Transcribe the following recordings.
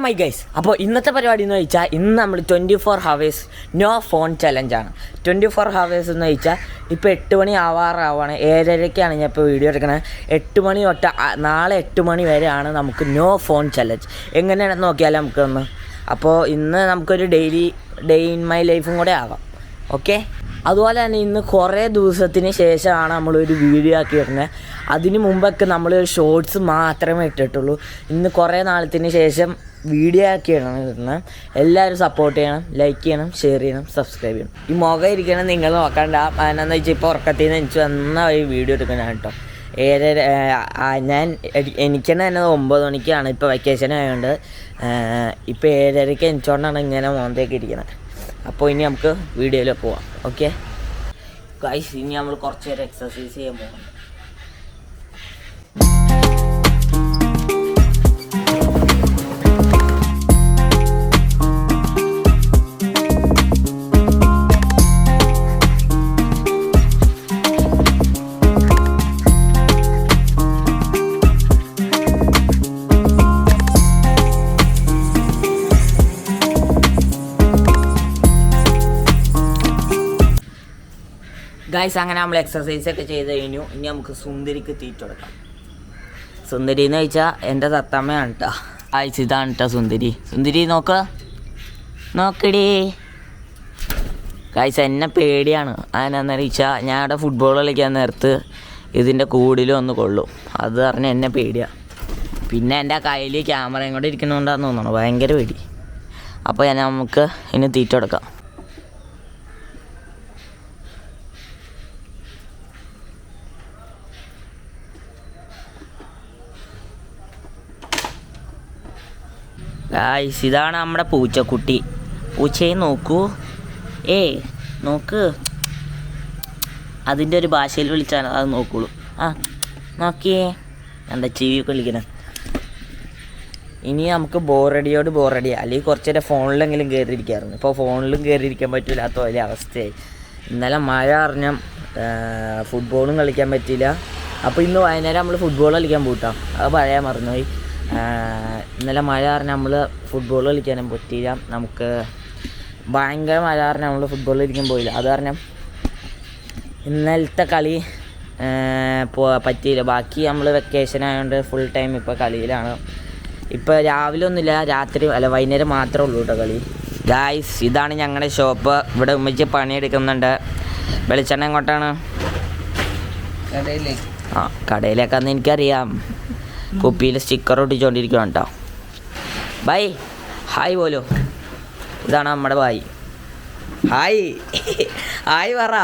Hello my guys അപ്പോൾ ഇന്നത്തെ പരിപാടി എന്ന് വെച്ചാൽ ഇന്ന് നമ്മൾ twenty four hours no phone ചലഞ്ചാണ് twenty four hours എന്ന് വെച്ചാൽ ഇപ്പോൾ എട്ട് മണി ആവാറാവാണ്. ഏഴരയ്ക്കാണ് ഞാൻ ഇപ്പോൾ വീഡിയോ എടുക്കുന്നത് എട്ട് മണി തൊട്ട് നാളെ എട്ട് മണി വരെയാണ് നമുക്ക് നോ ഫോൺ ചലഞ്ച് എങ്ങനെയാണെന്ന് നോക്കിയാൽ നമുക്കൊന്ന്. അപ്പോൾ ഇന്ന് നമുക്കൊരു ഡെയിലി ഡേ ഇൻ മൈ ലൈഫും കൂടെ ആവാം. ഓക്കെ അതുപോലെ തന്നെ ഇന്ന് കുറേ ദിവസത്തിന് ശേഷമാണ് നമ്മളൊരു വീഡിയോ ആക്കി ഇടുന്നത് അതിന് മുമ്പൊക്കെ നമ്മൾ ഷോർട്സ് മാത്രമേ ഇട്ടിട്ടുള്ളൂ. ഇന്ന് കുറേ നാളത്തിന് ശേഷം വീഡിയോ ആക്കി ഇടണം എല്ലാവരും സപ്പോർട്ട് ചെയ്യണം ലൈക്ക് ചെയ്യണം ഷെയർ ചെയ്യണം സബ്സ്ക്രൈബ് ചെയ്യണം. ഈ മുഖം ഇരിക്കണം നിങ്ങൾ നോക്കണ്ട. എന്നാന്ന് വെച്ചാൽ ഇപ്പോൾ ഉറക്കത്തിൽ നിന്ന് എനിക്ക് വന്ന ഒരു വീഡിയോ എടുക്കണം കേട്ടോ. ഏഴര ഞാൻ എനിക്ക് തന്നെ ഒമ്പത് മണിക്കാണ് ഇപ്പോൾ വെക്കേഷൻ ആയതുകൊണ്ട് ഇപ്പോൾ ഏഴരയ്ക്ക് എനിച്ചോണ്ടാണ് ഇങ്ങനെ മോന്തേക്ക് ഇരിക്കുന്നത് അപ്പോൾ ഇനി നമുക്ക് വീഡിയോയിലേക്ക് പോവാം. ഓക്കെ ഗൈസ് ഇനി നമ്മൾ കുറച്ച് നേരം എക്സസൈസ് ചെയ്യാൻ പോകാം ഗൈസ് അങ്ങനെ നമ്മൾ എക്സസൈസ് ഒക്കെ ചെയ്ത് കഴിഞ്ഞു. ഇനി നമുക്ക് സുന്ദരിക്ക് തീറ്റ കൊടുക്കാം. സുന്ദരി എന്ന് വെച്ചാൽ എന്റെ തത്തമ്മയാണ് കേട്ടോ ഗൈസ് ഇതാണ് കേട്ടോ സുന്ദരി. സുന്ദരി നോക്ക. നോക്കടി. ഗൈസ് എന്നെ പേടിയാണ്. അതിനെന്ന് വെച്ചാൽ ഞാൻ അവിടെ ഫുട്ബോൾ കളിക്കാൻ നേരത്ത് ഇതിന്റെ കൂടിലും ഒന്ന് കൊള്ളും. അത് പറഞ്ഞ് എന്നെ പേടിയാണ് പിന്നെ എന്റെ കയ്യിൽ ക്യാമറയും കൂടെ ഇരിക്കുന്നതുകൊണ്ടാണെന്ന് തോന്നുന്നു ഭയങ്കര പേടി. അപ്പോൾ ഞാൻ നമുക്ക് ഇനി തീറ്റ കൊടുക്കാം. ഗായ്സ് ഇതാണ് നമ്മുടെ പൂച്ചക്കുട്ടി. പൂച്ചയെ നോക്കൂ. ഏ നോക്ക്. അതിന്റെ ഒരു ഭാഷയിൽ വിളിച്ചാൽ അത് നോക്കുള്ളൂ. ആ നോക്കിയേ. എന്താ ചെവിയൊക്കെ വിളിക്കണം? ഇനി നമുക്ക് ബോറടിയോട് ബോറടി അല്ലെങ്കിൽ കുറച്ച് നേരം ഫോണിലെങ്കിലും കയറിയിരിക്കായിരുന്നു ഇപ്പോൾ ഫോണിലും കയറിയിരിക്കാൻ പറ്റില്ലാത്ത വലിയ അവസ്ഥയായി. ഇന്നലെ മഴ അറിഞ്ഞ ഫുട്ബോളും കളിക്കാൻ പറ്റിയില്ല. അപ്പോൾ ഇന്ന് വൈകുന്നേരം നമ്മൾ ഫുട്ബോൾ കളിക്കാൻ പോയിട്ടാണ് അത് പഴയ മറന്നുപോയി. ഇന്നലെ മഴ പറഞ്ഞാൽ നമ്മൾ ഫുട്ബോൾ കളിക്കാനും പറ്റിയില്ല. നമുക്ക് ഭയങ്കര മഴ പറഞ്ഞാൽ നമ്മൾ ഫുട്ബോൾ കളിക്കാൻ പോയില്ല. അത് കാരണം ഇന്നലത്തെ കളി പറ്റിയില്ല. ബാക്കി നമ്മൾ വെക്കേഷൻ ആയതുകൊണ്ട് ഫുൾ ടൈം ഇപ്പോൾ കളിയിലാണ്. ഇപ്പോൾ രാവിലെ ഒന്നുമില്ല രാത്രി അല്ല വൈകുന്നേരം മാത്രമേ ഉള്ളൂ കേട്ടോ കളി. ഗായ്സ് ഇതാണ് ഞങ്ങളുടെ ഷോപ്പ് ഇവിടെ ഉമ്മച്ച് പണിയെടുക്കുന്നുണ്ട്. വെളിച്ചെണ്ണ എങ്ങോട്ടാണ്? ആ കടയിലേക്കാന്ന് എനിക്കറിയാം. കുപ്പിയിൽ സ്റ്റിക്കർ ഒട്ടിച്ചുകൊണ്ടിരിക്കുകയാണ് കേട്ടോ ബൈ. ഹായ് പോലോ. ഇതാണ് നമ്മുടെ ബായ്. ഹായ്. ഹായ് പറ.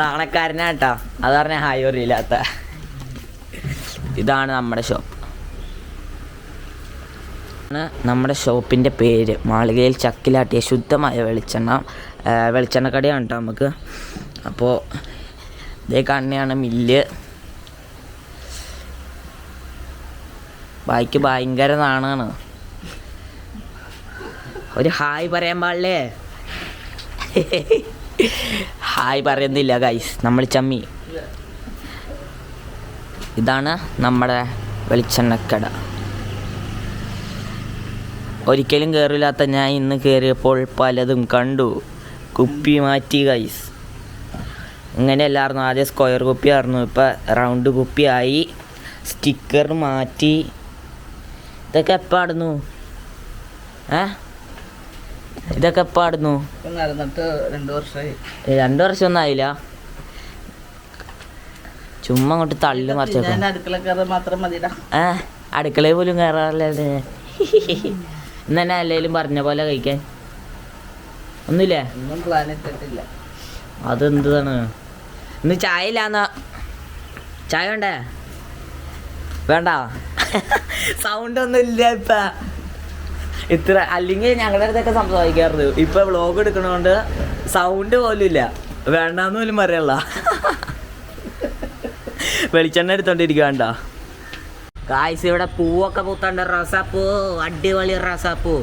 നാണക്കാരനാ കേട്ടോ അത് പറഞ്ഞ ഹായ് പറയില്ലാത്ത ഇതാണ് നമ്മുടെ ഷോപ്പ് നമ്മുടെ ഷോപ്പിന്റെ പേര്. മാളികയിൽ ചക്കിലാട്ടിയ ശുദ്ധമായ വെളിച്ചെണ്ണ വെളിച്ചെണ്ണ കടയാണ് കേട്ടോ നമുക്ക്. അപ്പോൾ ഇതേ കണ്ണയാണ് മില്ല്. ബായിക്ക് ഭയങ്കര നാണാണ്. ഒരു ഹായ് പറയാൻ പാടില്ലേ? ഹായ് പറയുന്നില്ല ഗൈസ് നമ്മൾ ചമ്മി. ഇതാണ് നമ്മുടെ വെളിച്ചെണ്ണക്കട. ഒരിക്കലും കയറില്ലാത്ത ഞാൻ ഇന്ന് കയറിയപ്പോൾ പലതും കണ്ടു. കുപ്പി മാറ്റി ഗൈസ് ഇങ്ങനെ എല്ലാവരും ആദ്യം സ്ക്വയർ കുപ്പി ആയിരുന്നു. ഇപ്പം റൗണ്ട് കുപ്പിയായി സ്റ്റിക്കർ മാറ്റി. ഇതൊക്കെ എപ്പാടുന്നു ഏ? ഇതൊക്കെ എപ്പാടുന്നു നടന്നിട്ട് രണ്ടു വർഷമായി രണ്ടു വർഷം ഒന്നും ആയില്ല. ചുമ്മാ അങ്ങോട്ട് തള്ളി മറിച്ച അടുക്കള കയറാൻ മാത്രം മതിടാ. ഏ? അടുക്കളയിൽ പോലും കയറാറില്ലേ ഇന്ന് അല്ലെങ്കിലും പറഞ്ഞ പോലെ കഴിക്കാൻ. ഒന്നുമില്ലേ? ഒന്നും പ്ലാൻ ഇട്ടിട്ടില്ല. അതെന്താണ്? ഇന്ന് ചായ ഇല്ലാന്ന. ചായ വേണ്ടേ? വേണ്ട. സൗണ്ട് ഒന്നും ഇല്ല ഇപ്പൊ. ഇത്ര അല്ലെങ്കിൽ ഞങ്ങളുടെ അടുത്തൊക്കെ സംസാരിക്കാറുണ്ട്. ഇപ്പൊ വ്ളോഗ് എടുക്കണോണ്ട് സൗണ്ട് പോലും ഇല്ല. വേണ്ടെന്ന് പോലും പറയല്ല. വെളിച്ചെണ്ണ എടുത്തോണ്ടിരിക്കുക വേണ്ട കായ്സ് ഇവിടെ പൂവൊക്കെ പൂത്തണ്ട് റസാപ്പൂ. അടിപൊളി റസാപ്പൂ.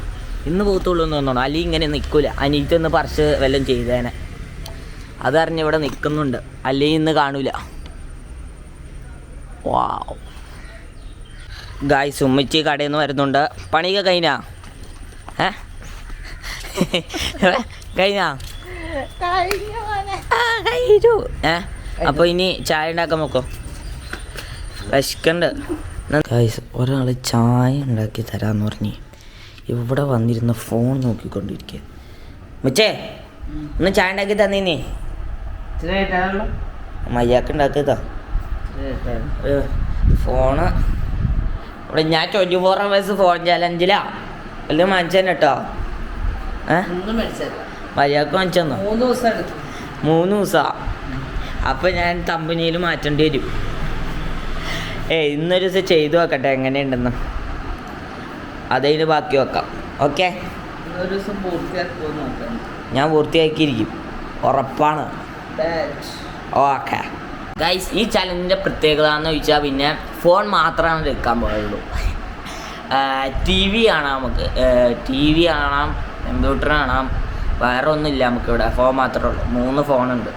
ഇന്ന് പൂത്തുള്ളൂ എന്ന് തോന്നണം. അല്ലെങ്കിൽ ഇങ്ങനെ നിൽക്കൂല അനിയത്തൊന്ന് പറിച്ച് വല്ലതും ചെയ്തേനെ. അതറിഞ്ഞ് ഇവിടെ നിൽക്കുന്നുണ്ട് അല്ലെങ്കിൽ ഇന്ന് കാണൂല. വാവ് ഗായ്സ് ഉമ്മച്ചി കടയിൽ നിന്ന് വരുന്നുണ്ട്. പണിയൊക്കെ കഴിഞ്ഞാ? ഏ? കഴിഞ്ഞാ. ഏ? അപ്പോൾ ഇനി ചായ ഉണ്ടാക്കാൻ നോക്കോ? വിശക്കണ്ട്. ഗായ്സ് ഒരാൾ ചായ ഉണ്ടാക്കി തരാന്ന് പറഞ്ഞ് ഇവിടെ വന്നിരുന്ന ഫോൺ നോക്കിക്കൊണ്ടിരിക്കുക മുച്ചേ ഒന്ന് ചായ ഉണ്ടാക്കി തന്നീനി. മയ്യാക്ക് ഉണ്ടാക്കിയതാ ഫോണ് ഇവിടെ ഞാൻ ട്വന്റി ഫോർ അവേഴ്സ് ഫോൺ ചാലഞ്ചിലാ വലിയ മനുഷ്യൻ കേട്ടോ. മര്യാദയ്ക്ക് മനുഷ്യന്നു മൂന്ന് ദിവസം അപ്പം ഞാൻ കമ്പനിയിൽ മാറ്റേണ്ടി വരും. ഏ ഇന്നൊരു ദിവസം ചെയ്തു നോക്കട്ടെ എങ്ങനെയുണ്ടെന്ന്. അതതിന് ബാക്കി വെക്കാം ഓക്കെ? ഞാൻ പൂർത്തിയാക്കിയിരിക്കും. ഉറപ്പാണ്. ഓക്കെ. ഗൈസ് ഈ ചലഞ്ചിന്റെ പ്രത്യേകത എന്ന് ചോദിച്ചാൽ പിന്നെ ഫോൺ മാത്രമാണ് എടുക്കാൻ പാടുള്ളൂ ടി വി കാണാം നമുക്ക്. ടി വി കാണാം കമ്പ്യൂട്ടർ കാണാം വേറെ ഒന്നുമില്ല നമുക്കിവിടെ. ഫോൺ മാത്രമേ ഉള്ളൂ. മൂന്ന് ഫോണുണ്ട്.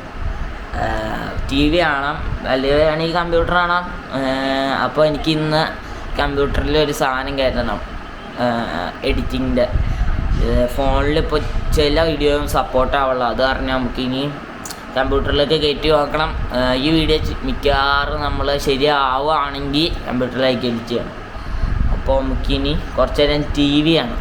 ടി വി കാണാം. അല്ലെങ്കിൽ കമ്പ്യൂട്ടർ കാണാം. അപ്പോൾ എനിക്ക് ഇന്ന് കമ്പ്യൂട്ടറിൽ ഒരു സാധനം കയറ്റണം എഡിറ്റിങ്ങിന്റെ. ഫോണിൽ ഇപ്പോൾ ചില വീഡിയോയും സപ്പോർട്ട് ആവുള്ളൂ. അത് കാരണം നമുക്ക് ഇനി കമ്പ്യൂട്ടറിലേക്ക് കയറ്റി നോക്കണം. ഈ വീഡിയോ മിക്കവാറും നമ്മൾ ശരിയാവുകയാണെങ്കിൽ കമ്പ്യൂട്ടറിലേക്ക് എഡിറ്റ് ചെയ്യണം അപ്പോൾ നമുക്കിനി കുറച്ച് നേരം ടി വി ആണ്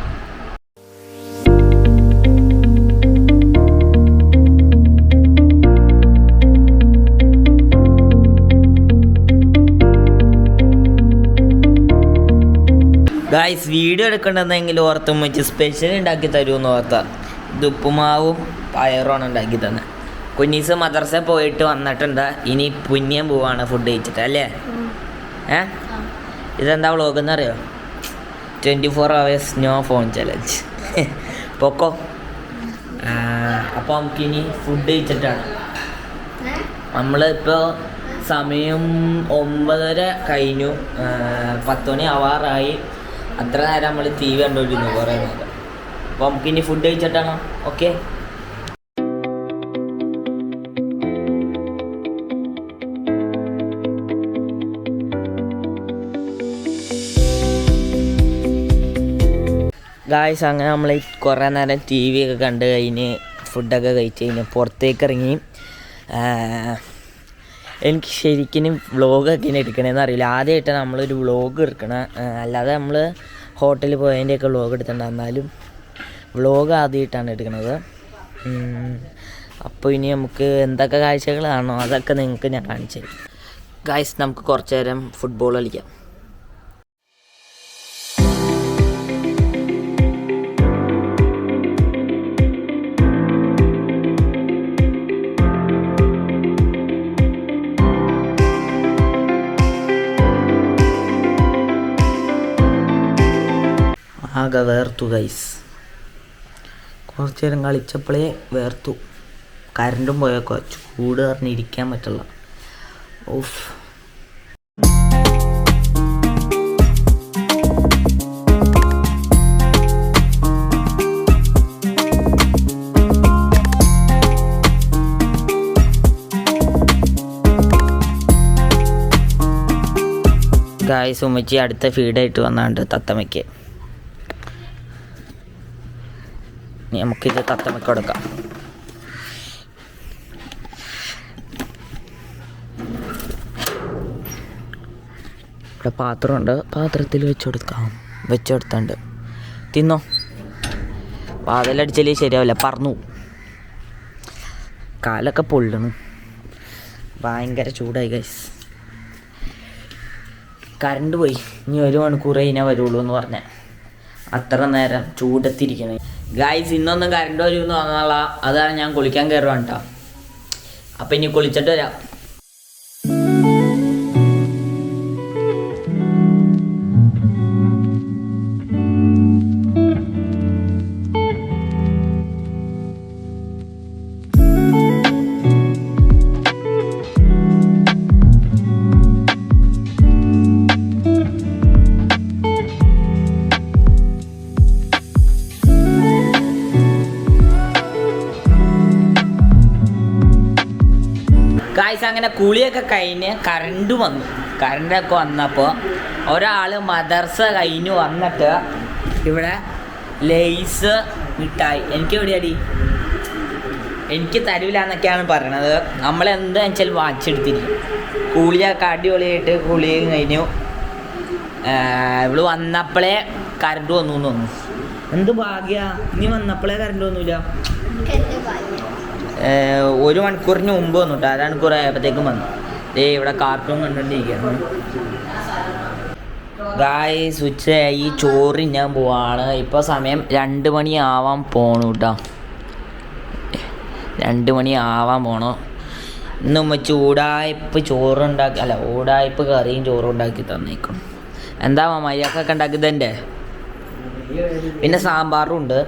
ഗായ്സ് വീഡിയോ എടുക്കേണ്ടതെങ്കിൽ ഓർത്തും വെച്ച് സ്പെഷ്യൽ ഉണ്ടാക്കി തരുമെന്ന് ഓർത്ത. ഇത് ഉപ്പുമാവും പയറുമാണ് ഉണ്ടാക്കി തന്നെ. കുഞ്ഞീസ് മദർസ പോയിട്ട് വന്നിട്ടുണ്ട് ഇനി പുണ്യം പോവാണ് ഫുഡ് കഴിച്ചിട്ട് അല്ലേ? ഏ? ഇതെന്താ വ്ളോഗ് എന്നറിയോ twenty four hours no phone challenge പൊക്കോ? അപ്പോൾ നമുക്കിനി ഫുഡ് കഴിച്ചിട്ടാണ്. നമ്മളിപ്പോൾ സമയം ഒമ്പതര കഴിഞ്ഞു. പത്ത് മണി ആവാറായി. അത്ര നേരം നമ്മൾ ടി വി കണ്ടുകൊണ്ടിരുന്നു കുറേ നേരം. അപ്പോൾ നമുക്കിനി ഫുഡ് കഴിച്ചിട്ടാണോ? ഓക്കെ ഗായ്സ് അങ്ങനെ നമ്മൾ കുറേ നേരം ടി വി ഒക്കെ കണ്ട് കഴിഞ്ഞ് ഫുഡൊക്കെ കഴിച്ച് കഴിഞ്ഞ് പുറത്തേക്ക് ഇറങ്ങി. എനിക്ക് ശരിക്കും വ്ളോഗൊക്കെ ഇങ്ങനെ എടുക്കണമെന്ന് അറിയില്ല. ആദ്യമായിട്ട് നമ്മളൊരു വ്ളോഗ് എടുക്കണം. അല്ലാതെ നമ്മൾ ഹോട്ടലിൽ പോയതിന്റെയൊക്കെ വ്ളോഗ് എടുത്തിട്ടുണ്ട്. എന്നാലും വ്ളോഗ് ആദ്യമായിട്ടാണ് എടുക്കുന്നത് അപ്പോൾ ഇനി നമുക്ക് എന്തൊക്കെ കാഴ്ചകളാണോ അതൊക്കെ നിങ്ങൾക്ക് ഞാൻ കാണിച്ചു തരും. ഗായ്സ് നമുക്ക് കുറച്ച് നേരം ഫുട്ബോൾ കളിക്കാം. വേർത്തു ഗൈസ് കുറച്ച് നേരം കളിച്ചപ്പോഴേ വേർത്തു. കരണ്ടും പോയേക്കോ ചൂട് പറഞ്ഞിരിക്കാൻ പറ്റില്ല. ഓഫ് ഗായ്സ് ഉമ്മച്ചി അടുത്ത ഫീഡായിട്ട് വന്നാണ്ട് തത്തമ്മയ്ക്ക്. ഇനി നമുക്കിത് തത്തമ്മയ്ക്ക് കൊടുക്കാം ഇവിടെ പാത്രമുണ്ട്. പാത്രത്തിൽ വെച്ച് കൊടുക്കാം വെച്ച് കൊടുത്തുണ്ട് തിന്നോ? വാതിലടിച്ചാലേ ശരിയാവില്ല. പറന്നു. കാലൊക്കെ പൊള്ളണു ഭയങ്കര ചൂടായി ഗൈസ് കറണ്ട് പോയി. ഇനി ഒരു മണിക്കൂറേ ഇനെ വരുള്ളൂ എന്ന് പറഞ്ഞ. അത്ര നേരം ചൂടത്തിരിക്കണേ ഗായ്സ് ഇന്നൊന്നും കറണ്ട് വരുമെന്ന് പറഞ്ഞാൽ അതാണ് ഞാൻ കുളിക്കാൻ കയറുവാണ് കേട്ടോ അപ്പം ഇനി കുളിച്ചിട്ട് വരാം. ഗായ്സ് അങ്ങനെ കുളിയൊക്കെ കഴിഞ്ഞ് കറണ്ട് വന്നു. കറണ്ടൊക്കെ വന്നപ്പോൾ ഒരാൾ മദർസ കഴിഞ്ഞ് വന്നിട്ട് ഇവിടെ ലേസ് മിഠായി. എനിക്ക് എവിടെയാടി? എനിക്ക് തരൂല എന്നൊക്കെയാണ് പറയണത്. നമ്മൾ എന്താ വെച്ചാൽ വാങ്ങിച്ചെടുത്തിരിക്കും. കൂളിയൊക്കെ അടിപൊളിയായിട്ട് കുളി കഴിഞ്ഞു. ഇവൾ വന്നപ്പോഴേ കറണ്ട് വന്നു തോന്നുന്നു. എന്ത് ഭാഗ്യ? നീ വന്നപ്പോഴേ കറണ്ട് വന്നൂല. ഒരു മണിക്കൂറിന് മുമ്പ് വന്നു കേട്ടോ അര മണിക്കൂർ ആയപ്പോഴത്തേക്കും വന്നു ദേ ഇവിടെ കാർട്ടൂൺ കണ്ടുകൊണ്ടിരിക്കുന്നു ഗായ്സ് ഉച്ചയായി. ചോറ് ഞാൻ പോവാണ്. ഇപ്പോൾ സമയം രണ്ട് മണി ആവാൻ പോണു കേട്ടോ രണ്ട് മണി ആവാൻ പോണു. ഇന്ന് ഉമ്മ ചൂടായ്പ് ചോറുണ്ടാക്കി അല്ല ഊടായ്പ് കറിയും ചോറും ഉണ്ടാക്കി തന്നേക്കും. എന്താ മര്യാദക്കൊക്കെ ഉണ്ടാക്കിയത് എന്റെ പിന്നെ സാമ്പാറും ഉണ്ട്.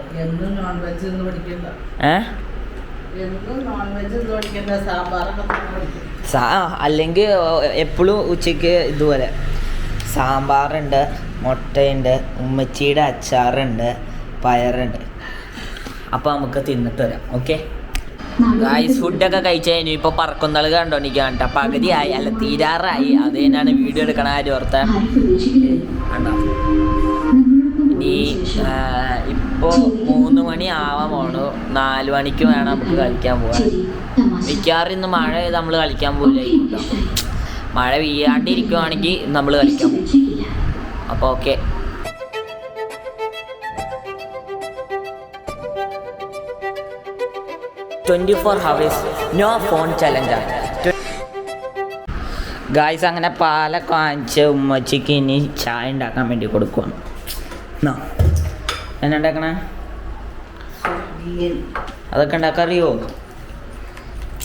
ഏഹ് സാ അല്ലെങ്കിൽ എപ്പോഴും ഉച്ചയ്ക്ക് ഇതുപോലെ. സാമ്പാറുണ്ട് മുട്ടയുണ്ട് ഉമ്മച്ചിയുടെ അച്ചാറുണ്ട് പയറുണ്ട്. അപ്പോൾ നമുക്ക് തിന്നിട്ട് വരാം ഓക്കെ? ഗായ്സ് ഫുഡൊക്കെ കഴിച്ചു കഴിഞ്ഞു ഇപ്പോൾ പറക്കുന്നൾ എനിക്ക് കണ്ട? പകുതിയായി അല്ല തീരാറായി. അത് തന്നെയാണ് വീഡിയോ എടുക്കണ കാര്യം ഓർത്താൻ കണ്ടോ ഇനി ഇപ്പോൾ മൂന്ന് മണി ആവാൻ പോണു നാല് മണിക്ക് വേണം നമുക്ക് കളിക്കാൻ പോകാൻ. മിക്കവാറും ഇന്ന് മഴ പെയ്ത് നമ്മൾ കളിക്കാൻ പോകില്ല മഴ പെയ്യാണ്ടിരിക്കുവാണെങ്കിൽ നമ്മൾ കളിക്കാൻ പോകും. അപ്പോൾ okay. Twenty four hours no phone ചലഞ്ചാണ് guys അങ്ങനെ പാലൊക്കെ വാങ്ങിച്ച് ഉമ്മച്ചിക്ക് ഇനി ചായ ഉണ്ടാക്കാൻ വേണ്ടി കൊടുക്കുവാണ്. എന്നാ എന്നെ ഉണ്ടാക്കണേ? അതൊക്കെ ഉണ്ടാക്കാറിയോ?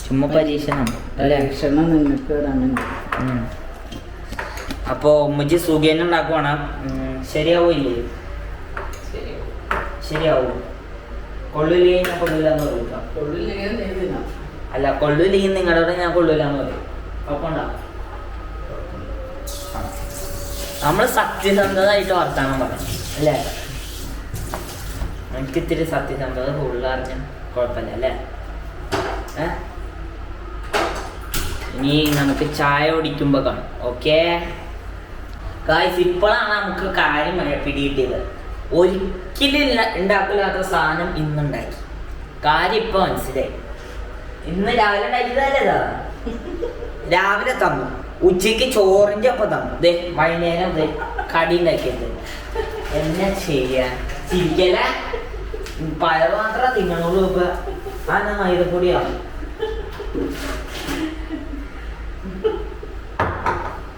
ചുമ്മാ പരീക്ഷണം. അല്ലേ? നിങ്ങൾക്ക് ഉമ്മച്ചി സുഖേന ഉണ്ടാക്കുവാണ്. ശരിയാവോ ഇല്ലേ? ശരിയാവോ? കൊള്ളില്ലേ ഞാൻ കൊള്ളില്ലെന്ന് പറയും കൊള്ളില്ലെങ്കിൽ നീ തിന്നാം അല്ല കൊള്ളില്ലെങ്കിൽ നിങ്ങളോട് ഞാൻ കൊള്ളൂലെന്ന് പറയും. കുഴപ്പമുണ്ടോ നമ്മൾ സത്യസന്ധതായിട്ട് വർത്താനം പറഞ്ഞു അല്ലേ? എനിക്ക് ഇത്തിരി സത്യസന്ധത കൂടുതൽ അറിഞ്ഞ കുഴപ്പമില്ല അല്ലേ ഇനി നമുക്ക് ചായ കുടിക്കുമ്പോൾ കാണും. ഓക്കെ? ഗായ്സ് ഇപ്പോഴാണ് നമുക്ക് കാര്യം പിടികിട്ടിയത്. ഒരിക്കലും ഉണ്ടാക്കില്ലാത്ത സാധനം ഇന്നുണ്ടാക്കി. കാര്യം ഇപ്പൊ മനസ്സിലായി. ഇന്ന് രാവിലെ ഉണ്ടാക്കിയതല്ലേ രാവിലെ തന്നു. ഉച്ചയ്ക്ക് ചോറിന്റെ ഒപ്പം തന്നു. ദേ വൈകുന്നേരം ദേ കടി ഉണ്ടാക്കിയത്. എന്നാ ചെയ്യാ? ചിരിക്കല പയർ മാത്ര തിന്നണുള്ളൂ ഇപ്പൊ. ആ മൈദപ്പൊടിയാ.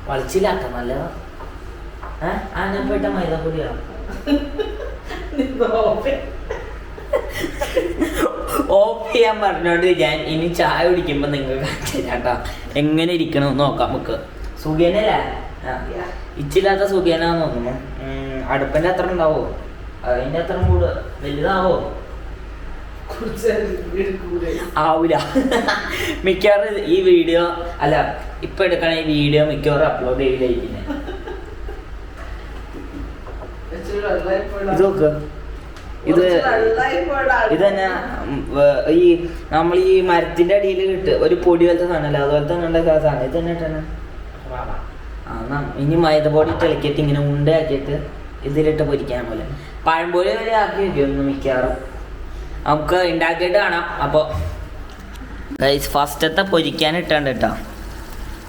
വളിച്ചില്ലാക്ക നല്ല ആനപ്പെട്ട ആ ഞാൻ പോയിട്ട മൈദപ്പൊടിയാ? ഓഫ് ചെയ്യാൻ പറഞ്ഞോണ്ട് ഞാൻ ഇനി ചായ കുടിക്കുമ്പോ നിങ്ങൾക്ക് കേട്ടോ. എങ്ങനെ ഇരിക്കണം നോക്കാം നമുക്ക്. സുഖേനല്ലേ ഇച്ചില്ലാത്ത സുഖേനാന്ന് തോന്നുന്നു. അടുപ്പിന്റെ അത്ര ഉണ്ടാവോ? അതിന്റെ അത്ര കൂടെ വലുതാവോ? ആവൂല. മിക്കവാറും ഈ വീഡിയോ അല്ല ഇപ്പൊ എടുക്കണ ഈ വീഡിയോ മിക്കവാറും അപ്ലോഡ് ചെയ്തിരിക്കുന്നത് ഇത് ഇത് ഇത് തന്നെ ഈ നമ്മൾ ഈ മരത്തിന്റെ അടിയിൽ കിട്ടുക ഒരു പൊടി പോലത്തെ സാധനമല്ല തന്നെ ഉണ്ടാക്കിയ സാധനം. ഇത് തന്നെ ഇട്ടാണ് ഇനി മൈദപ്പൊടി തിളക്കിയിട്ട് ഇങ്ങനെ ഉണ്ടയാക്കിയിട്ട് ഇതിലിട്ട് പൊരിക്കാൻ പോലെ. പഴംപൊരി വരെ ആക്കി വെക്കും മിക്കവാറും. നമുക്ക് ഉണ്ടാക്കിയിട്ട് കാണാം. അപ്പോൾ ഫസ്റ്റത്തെ പൊരിക്കാൻ ഇട്ടാണ്ട് കേട്ടോ.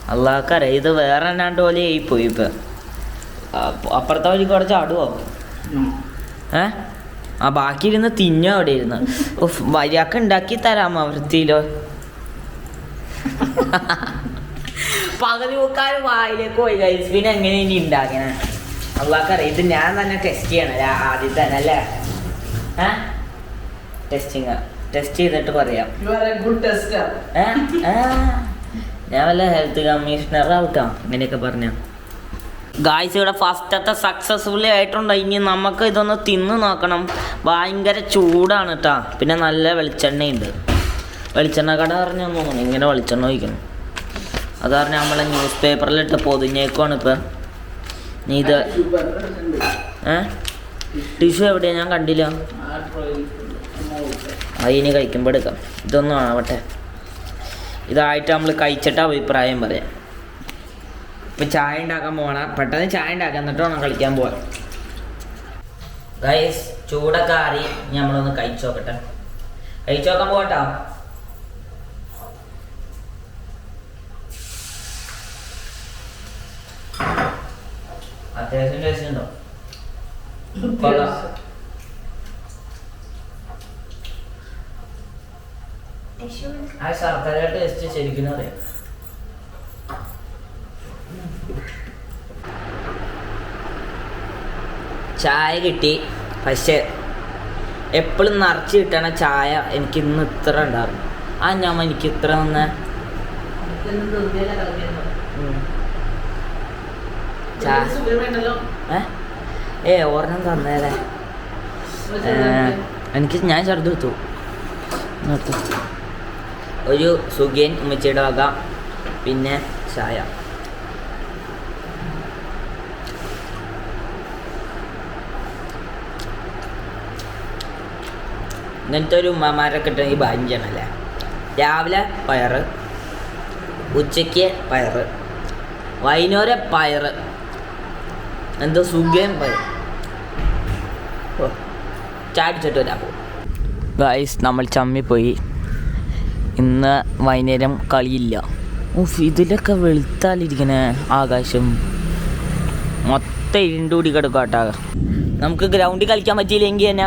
അള്ളാഹ്ക്കറിയാം ഇത് വേറെ എന്നാണ്ട് പോലെ ആയി പോയി ഇപ്പൊ. അപ്പ- അപ്പുറത്തെ വഴി കുറച്ച് അടുവോ ഏ? ആ ബാക്കി ഇരുന്ന് തിന്നോ അവിടെ ഇരുന്ന്. വരിയാക്ക ഉണ്ടാക്കി തരാമോ വൃത്തിയിലോ? പകുതി മുക്കാൽ വായിലേക്ക് പോയി ഗൈസ് പിന്നെ എങ്ങനെ ഇനി ഉണ്ടാക്കണേ? അള്ളാഹ്ക്കറിയാം ഇത് ഞാൻ തന്നെ ടെസ്റ്റ് ചെയ്യണം. രാ- ആദ്യം തന്നെ അല്ലേ? ഏ? ടെസ്റ്റിങ് ടെസ്റ്റ് ചെയ്തിട്ട് പറയാം. ഞാൻ വല്ല ഹെൽത്ത് കമ്മീഷണർ ആവട്ടോ ഇങ്ങനെയൊക്കെ പറഞ്ഞ. ഗായ്സ് ഇവിടെ ഫസ്റ്റത്തെ സക്സസ്ഫുള്ളി ആയിട്ടുണ്ട്. ഇനി നമുക്ക് ഇതൊന്ന് തിന്ന് നോക്കണം. ഭയങ്കര ചൂടാണ് കേട്ടാ പിന്നെ നല്ല വെളിച്ചെണ്ണയുണ്ട്. വെളിച്ചെണ്ണ കട പറഞ്ഞു തോന്നുന്നു. ഇങ്ങനെ വെളിച്ചെണ്ണ ഒഴിക്കണം. അത് പറഞ്ഞാൽ നമ്മളെ ന്യൂസ് പേപ്പറിലിട്ട് പൊതിഞ്ഞേക്കുവാണ് ഇപ്പം. നീ ഇത് ഏ? ടിഷ്യൂ എവിടെയാ? ഞാൻ കണ്ടില്ല. അതിനി കഴിക്കുമ്പോൾ എടുക്കാം. ഇതൊന്നും ആവട്ടെ. ഇതായിട്ട് നമ്മൾ കഴിച്ചിട്ട് അഭിപ്രായം പറയാം. ഇപ്പം ചായ ഉണ്ടാക്കാൻ പോകണം പെട്ടെന്ന് ചായ ഉണ്ടാക്കാൻ എന്നിട്ട് വേണം കളിക്കാൻ പോവാൻ. ഗൈസ് ചൂടൊക്കെ ആറി. നമ്മളൊന്ന് കഴിച്ചു നോക്കട്ടെ. കഴിച്ചു നോക്കാൻ പോകട്ടോ അത്യാവശ്യം ടേസ്റ്റ് ഉണ്ടോ. ആ ശർക്കര ടേസ്റ്റ് ശരിക്കും അറിയാം. ചായ കിട്ടി. പക്ഷേ എപ്പോഴും നിറച്ച് കിട്ടണ ചായ എനിക്ക് ഇന്ന് ഇത്ര ഉണ്ടായിരുന്നു. ആ ഞാൻ എനിക്ക് ഇത്ര നിന്ന് ഏ? ഒരെണ്ണം തന്നേരെ. എനിക്ക് ഞാൻ ചെറുത് എടുത്തു. നിർത്തു. ഒരു സുഖിയൻ ഉമ്മച്ചിയുടെ വക പിന്നെ ചായ. ഇങ്ങനത്തെ ഒരു ഉമ്മമാരൊക്കെ കിട്ടണമെങ്കിൽ ഭാഗ്യം ചെയ്യണമല്ലേ രാവിലെ പയറ് ഉച്ചയ്ക്ക് പയറ് വൈകുന്നേരം പയറ്. എന്തോ സുഖം പയർ ഓ ചാടിച്ചിട്ട് വരാൻ പോകും നമ്മൾ ചമ്മിപ്പോയി. ഇന്ന് വൈകുന്നേരം കളിയില്ല. ഉഫ് ഇതിലൊക്കെ വെളുത്താലിരിക്കണേ ആകാശം. മൊത്തം ഇരുണ്ടൂടി കിടക്കാട്ടാ നമുക്ക് ഗ്രൗണ്ടിൽ കളിക്കാൻ പറ്റിയില്ലെങ്കിൽ തന്നെ.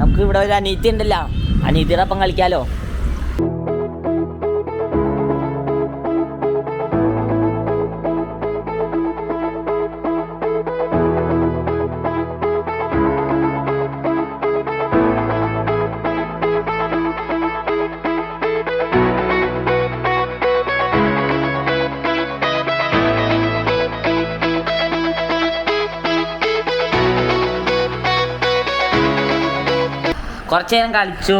നമുക്ക് ഇവിടെ ഒരു അനീതി ഉണ്ടല്ലോ. അനീതിയുടെ ഒപ്പം കളിക്കാലോ? കുറച്ച് നേരം കളിച്ചു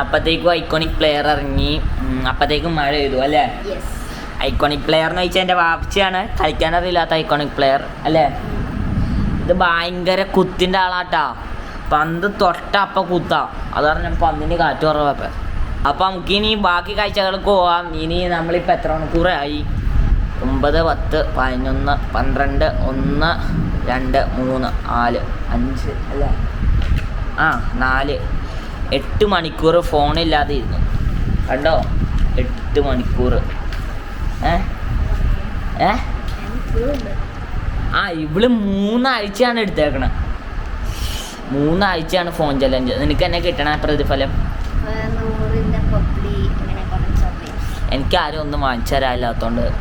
അപ്പത്തേക്കും ഐക്കോണിക് പ്ലെയർ ഇറങ്ങി. അപ്പത്തേക്കും മഴ പെയ്തു അല്ലേ? ഐക്കോണിക് പ്ലെയർ എന്ന് വെച്ചാൽ എന്റെ വാപ്പിച്ചാണ് കളിക്കാനറിയില്ലാത്ത ഐക്കോണിക് പ്ലെയർ അല്ലേ? ഇത് ഭയങ്കര കുത്തിന്റെ ആളാട്ടാ. പന്ത് തൊട്ട അപ്പ കുത്താ. അതാണ് ഞാൻ പന്തിന് കാറ്റ് കുറവപ്പം അപ്പം നമുക്ക് ഇനി ബാക്കി കാഴ്ചകൾക്ക് പോവാം. ഇനി നമ്മളിപ്പോൾ എത്ര മണിക്കൂറായി ഒമ്പത് പത്ത് പതിനൊന്ന് പന്ത്രണ്ട് ഒന്ന് രണ്ട് മൂന്ന് നാല് അഞ്ച് അല്ലേ? ആ നാല്. എട്ട് മണിക്കൂർ ഫോണില്ലാതെ ഇരുന്നു കണ്ടോ? എട്ട് മണിക്കൂർ ഏ? ഏ? ആ ഇവൾ മൂന്നാഴ്ചയാണ് എടുത്തേക്കണേ. മൂന്നാഴ്ചയാണ് ഫോൺ ചലഞ്ച് നിനക്ക് എന്നെ കിട്ടണ പ്രതിഫലം? എനിക്ക് ആരും ഒന്നും വാങ്ങിച്ചു തരാല്ലാത്തോണ്ട്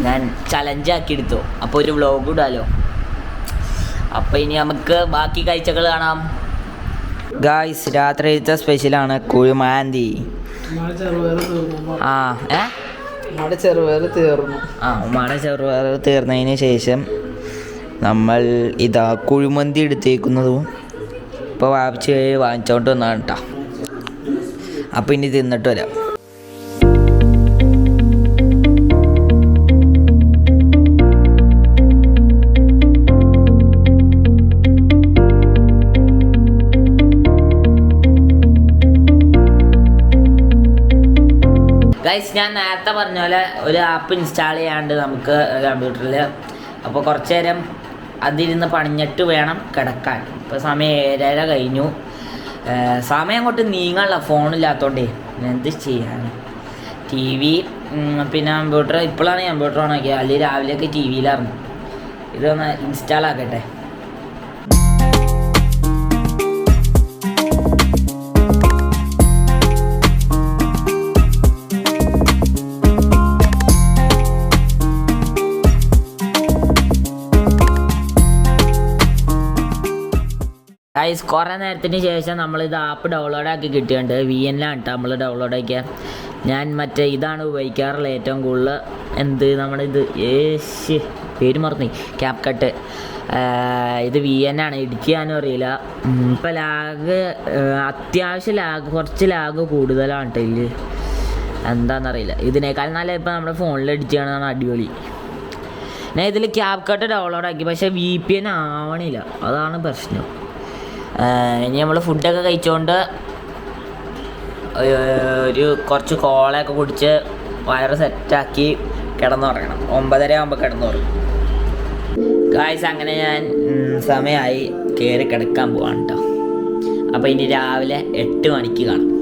ഞാൻ ചലഞ്ച് ആക്കി എടുത്തു. അപ്പോൾ ഒരു വ്ളോഗ് ഇടാലോ. അപ്പോൾ ഇനി നമുക്ക് ബാക്കി കാഴ്ചകൾ കാണാം. ഗായ്സ് രാത്രിയിലത്തെ സ്പെഷ്യലാണ് കുഴിമാന്തി. ആ ഏ? മട ചെറുപയറ് തീർന്നു. ആ മട ചെറുപയർ തീർന്നതിന് ശേഷം നമ്മൾ ഇതാ കുഴിമന്തി എടുത്തേക്കുന്നതും. ഇപ്പോൾ വാപ്പിച്ച് വാങ്ങിച്ചോണ്ട് വന്നാണ് കേട്ടോ അപ്പം ഇനി തിന്നിട്ട് വരാം. ഗൈസ് ഞാൻ നേരത്തെ പറഞ്ഞ പോലെ ഒരു ആപ്പ് ഇൻസ്റ്റാൾ ചെയ്യാണ്ട് നമുക്ക് കമ്പ്യൂട്ടറിൽ അപ്പോൾ കുറച്ച് നേരം അതിരുന്ന് പണിഞ്ഞിട്ട് വേണം കിടക്കാൻ. ഇപ്പോൾ സമയം ഏഴര കഴിഞ്ഞു. സമയം കൊണ്ട് നീങ്ങാനുള്ള ഫോണില്ലാത്തതുകൊണ്ടേ എന്ത് ചെയ്യാൻ ടി വി പിന്നെ കമ്പ്യൂട്ടർ ഇപ്പോഴാണ് കമ്പ്യൂട്ടർ ഓണാക്കിയത് അല്ലെങ്കിൽ രാവിലെയൊക്കെ ടി വിയിലായിരുന്നു ഇതൊന്ന് ഇൻസ്റ്റാൾ ആക്കട്ടെ. ഗൈസ് കുറേ നേരത്തിന് ശേഷം നമ്മൾ ഇത് ആപ്പ് ഡൗൺലോഡ് ആക്കി കിട്ടിയുണ്ട് വി എന്നിലാണ് കേട്ടോ നമ്മൾ ഡൗൺലോഡ് ആക്കിയ. ഞാൻ മറ്റേ ഇതാണ് ഉപയോഗിക്കാറുള്ളത് ഏറ്റവും കൂടുതൽ എന്ത് നമ്മളിത്? ഏശ് പേര് മറന്നു. ക്യാപ് കട്ട് ഇത് വി എൻ ആണ്. ചെയ്യാനും അറിയില്ല. ഇപ്പം ലാഗ് അത്യാവശ്യം ലാഗ് കുറച്ച് ലാഗ് കൂടുതലാണ് കേട്ടോ എന്താണെന്നറിയില്ല ഇതിനേക്കാൾ നല്ല ഇപ്പം നമ്മുടെ ഫോണിൽ എഡിറ്റ് അടിപൊളി. ഞാൻ ഇതിൽ ക്യാപ് കട്ട് ഡൗൺലോഡ് ആക്കി. പക്ഷേ വി പി എൻ ആവണില്ല. അതാണ് പ്രശ്നം. ഇനി നമ്മൾ ഫുഡൊക്കെ കഴിച്ചുകൊണ്ട് ഒരു- കുറച്ച് കോളയൊക്കെ കുടിച്ച് വയറ് സെറ്റാക്കി കിടന്നുറങ്ങണം. ഒമ്പതര ആകുമ്പോൾ കിടന്നുറങ്ങും. കായ്സ് അങ്ങനെ ഞാൻ സമയമായി കയറി കിടക്കാൻ പോവാണ് കേട്ടോ അപ്പോൾ ഇനി രാവിലെ എട്ട് മണിക്ക് കാണാം.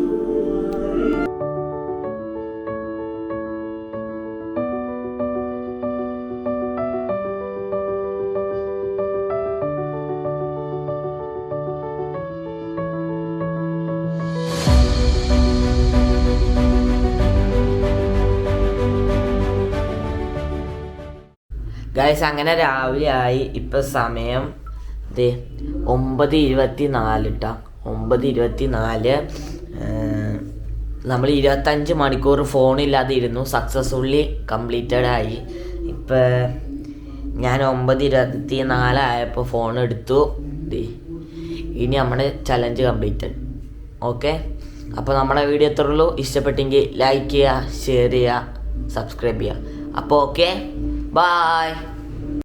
ഗായ്സ് അങ്ങനെ രാവിലെ ആയി. ഇപ്പൊ സമയം ദേ ഒമ്പത് ഇരുപത്തി നാല് ട്ടാ. ഒമ്പത് ഇരുപത്തി നാല് നമ്മൾ ഇരുപത്തഞ്ച് മണിക്കൂർ ഫോണില്ലാതെ ഇരുന്നു സക്സസ്ഫുള്ളി കംപ്ലീറ്റഡ് ആയി. ഇപ്പോൾ ഞാൻ ഒമ്പത് ഇരുപത്തി നാലായപ്പോൾ ഫോൺ എടുത്തു ഇനി നമ്മുടെ ചലഞ്ച് കംപ്ലീറ്റഡ്. ഓക്കെ? അപ്പോൾ നമ്മുടെ വീഡിയോ എത്രയുള്ളൂ ഇഷ്ടപ്പെട്ടെങ്കിൽ ലൈക്ക് ചെയ്യുക ഷെയർ ചെയ്യുക സബ്സ്ക്രൈബ് ചെയ്യുക. അപ്പോൾ ഓക്കെ? ബായ്